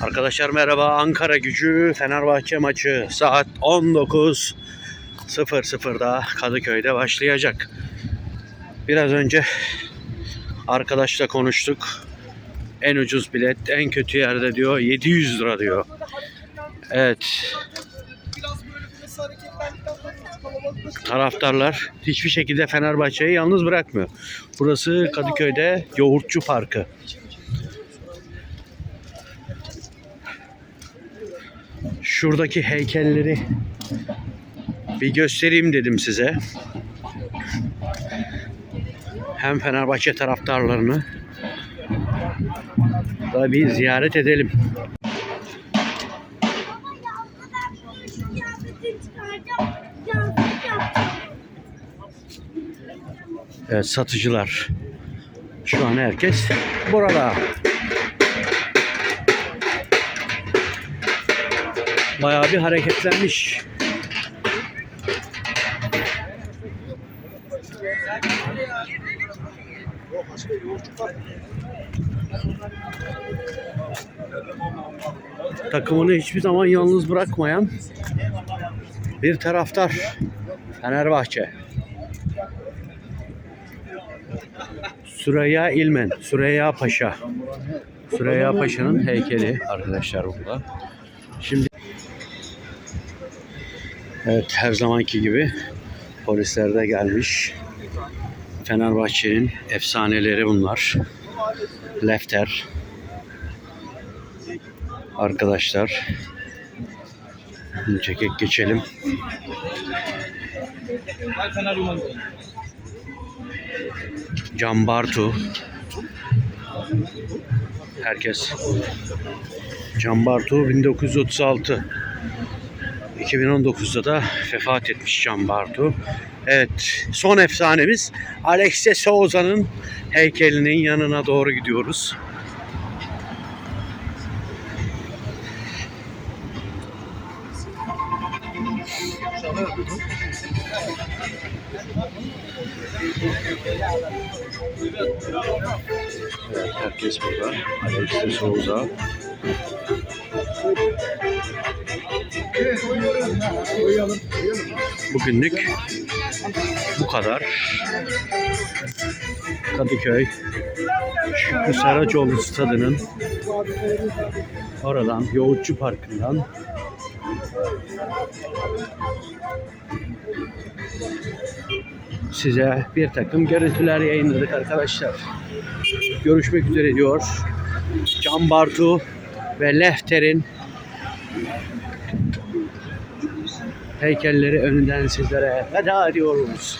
Arkadaşlar merhaba. Ankara gücü Fenerbahçe maçı saat 19.00'da Kadıköy'de başlayacak. Biraz önce arkadaşla konuştuk. En ucuz bilet en kötü yerde diyor 700 lira diyor. Evet. Taraftarlar hiçbir şekilde Fenerbahçe'yi yalnız bırakmıyor. Burası Kadıköy'de Yoğurtçu Parkı. Şuradaki heykelleri bir göstereyim dedim size. Hem Fenerbahçe taraftarlarını da bir ziyaret edelim. Evet satıcılar. Şu an herkes burada. Bayağı bir hareketlenmiş. Takımını hiçbir zaman yalnız bırakmayan bir taraftar. Fenerbahçe. Süreyya İlmen, Süreyya Paşa. Süreyya Paşa'nın heykeli arkadaşlar burada. Şimdi Evet her zamanki gibi polisler de gelmiş. Fenerbahçe'nin efsaneleri bunlar. Lefter. Arkadaşlar. Çekek geçelim. Can Bartu. Herkes. Can Bartu 1936. 2019'da da vefat etmiş Can Bartu. Evet, son efsanemiz Alex de Souza'nın heykelinin yanına doğru gidiyoruz. Evet, herkes burada. Alex de Souza. Bugünlük bu kadar. Kadıköy Şükrü Saracoğlu stadının oradan Yoğurtçu Parkı'ndan size bir takım görüntüler yayınladık arkadaşlar. Görüşmek üzere diyor. Can Bartu ve Lefter'in heykelleri önünden sizlere veda ediyoruz.